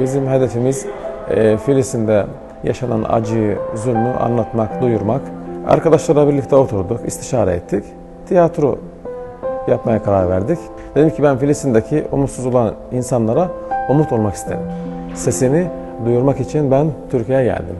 Bizim hedefimiz e, Filistin'de yaşanan acıyı, zulmü anlatmak, duyurmak. Arkadaşlarla birlikte oturduk, istişare ettik. Tiyatro yapmaya karar verdik. Dedim ki ben Filistin'deki umutsuz olan insanlara umut olmak isterim. Sesini duyurmak için ben Türkiye'ye geldim.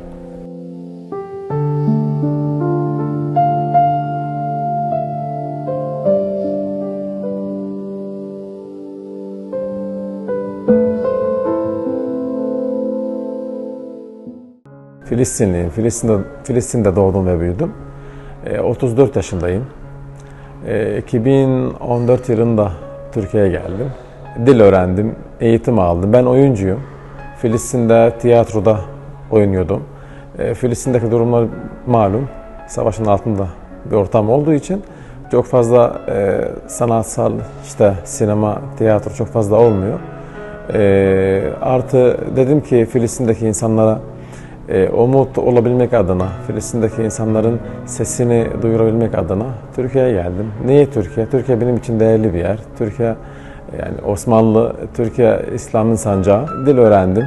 Filistinliyim. Filistin'de, Filistin'de doğdum ve büyüdüm. E, 34 yaşındayım. E, 2014 yılında Türkiye'ye geldim. Dil öğrendim, eğitim aldım. Ben oyuncuyum. Filistin'de tiyatroda oynuyordum. E, Filistin'deki durumlar malum. Savaşın altında bir ortam olduğu için çok fazla e, sanatsal işte sinema, tiyatro çok fazla olmuyor. E, artı dedim ki Filistin'deki insanlara e, umut olabilmek adına, Filistin'deki insanların sesini duyurabilmek adına Türkiye'ye geldim. Niye Türkiye? Türkiye benim için değerli bir yer. Türkiye yani Osmanlı, Türkiye İslam'ın sancağı. Dil öğrendim.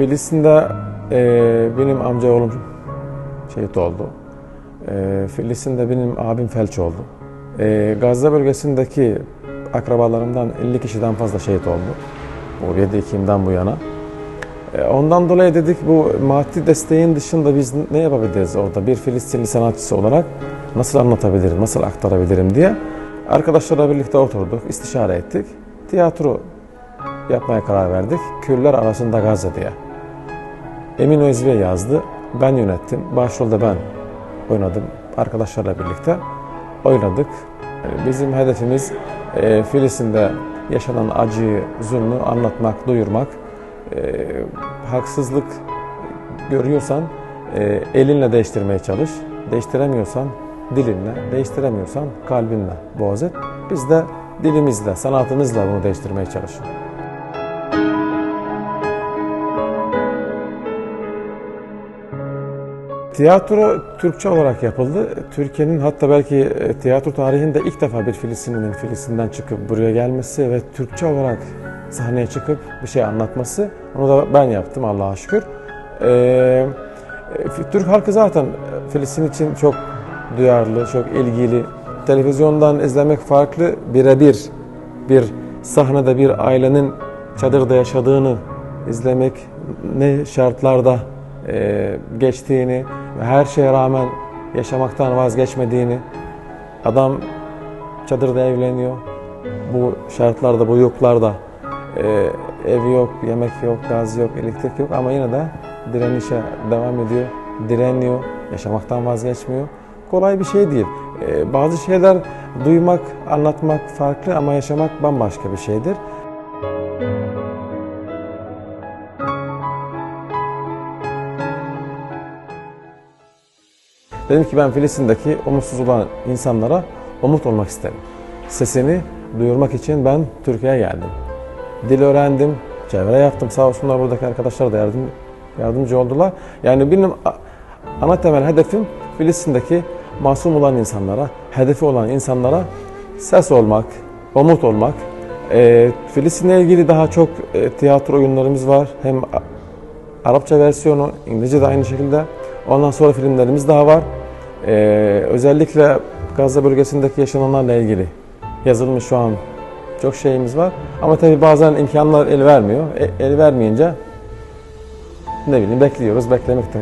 Filistin'de e, benim amca oğlum şehit oldu. E, Filistin'de benim abim felç oldu. E, Gazze bölgesindeki akrabalarımdan 50 kişiden fazla şehit oldu. Bu 7 Ekim'den bu yana. E, ondan dolayı dedik bu maddi desteğin dışında biz ne yapabiliriz orada bir Filistinli sanatçısı olarak nasıl anlatabilirim, nasıl aktarabilirim diye arkadaşlarla birlikte oturduk, istişare ettik. Tiyatro yapmaya karar verdik. Küller arasında Gazze diye. Emin Özve yazdı. Ben yönettim. Başrolde ben oynadım. Arkadaşlarla birlikte oynadık. Bizim hedefimiz e, Filistin'de yaşanan acıyı, zulmü anlatmak, duyurmak. E, haksızlık görüyorsan e, elinle değiştirmeye çalış. Değiştiremiyorsan dilinle, değiştiremiyorsan kalbinle boğaz et. Biz de dilimizle, sanatımızla bunu değiştirmeye çalışıyoruz. Tiyatro Türkçe olarak yapıldı. Türkiye'nin hatta belki e, tiyatro tarihinde ilk defa bir Filistinlinin Filistin'den çıkıp buraya gelmesi ve Türkçe olarak sahneye çıkıp bir şey anlatması. Onu da ben yaptım Allah'a şükür. Ee, Türk halkı zaten Filistin için çok duyarlı, çok ilgili. Televizyondan izlemek farklı, birebir bir sahnede bir ailenin çadırda yaşadığını izlemek, ne şartlarda e, geçtiğini her şeye rağmen yaşamaktan vazgeçmediğini, adam çadırda evleniyor, bu şartlarda, bu yoklarda e, evi yok, yemek yok, gaz yok, elektrik yok ama yine de direnişe devam ediyor, direniyor, yaşamaktan vazgeçmiyor. Kolay bir şey değil. E, bazı şeyler duymak, anlatmak farklı ama yaşamak bambaşka bir şeydir. Dedim ki ben Filistin'deki umutsuz olan insanlara umut olmak isterim. Sesini duyurmak için ben Türkiye'ye geldim. Dil öğrendim, çevre yaptım. Sağ olsunlar buradaki arkadaşlar da yardım, yardımcı oldular. Yani benim ana temel hedefim Filistin'deki masum olan insanlara, hedefi olan insanlara ses olmak, umut olmak. E, Filistin'le ilgili daha çok e, tiyatro oyunlarımız var. Hem Arapça versiyonu, İngilizce de aynı şekilde. Ondan sonra filmlerimiz daha var. Ee, özellikle Gazze bölgesindeki yaşananlarla ilgili yazılmış şu an çok şeyimiz var. Ama tabi bazen imkanlar el vermiyor. E, el vermeyince ne bileyim bekliyoruz, beklemekte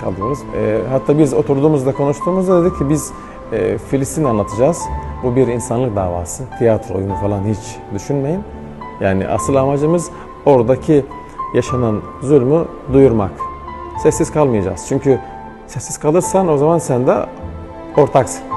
kalıyoruz. E, hatta biz oturduğumuzda konuştuğumuzda dedik ki biz e, Filistin anlatacağız. Bu bir insanlık davası. Tiyatro oyunu falan hiç düşünmeyin. Yani asıl amacımız oradaki yaşanan zulmü duyurmak. Sessiz kalmayacağız. Çünkü sessiz kalırsan o zaman sen de ortaksın.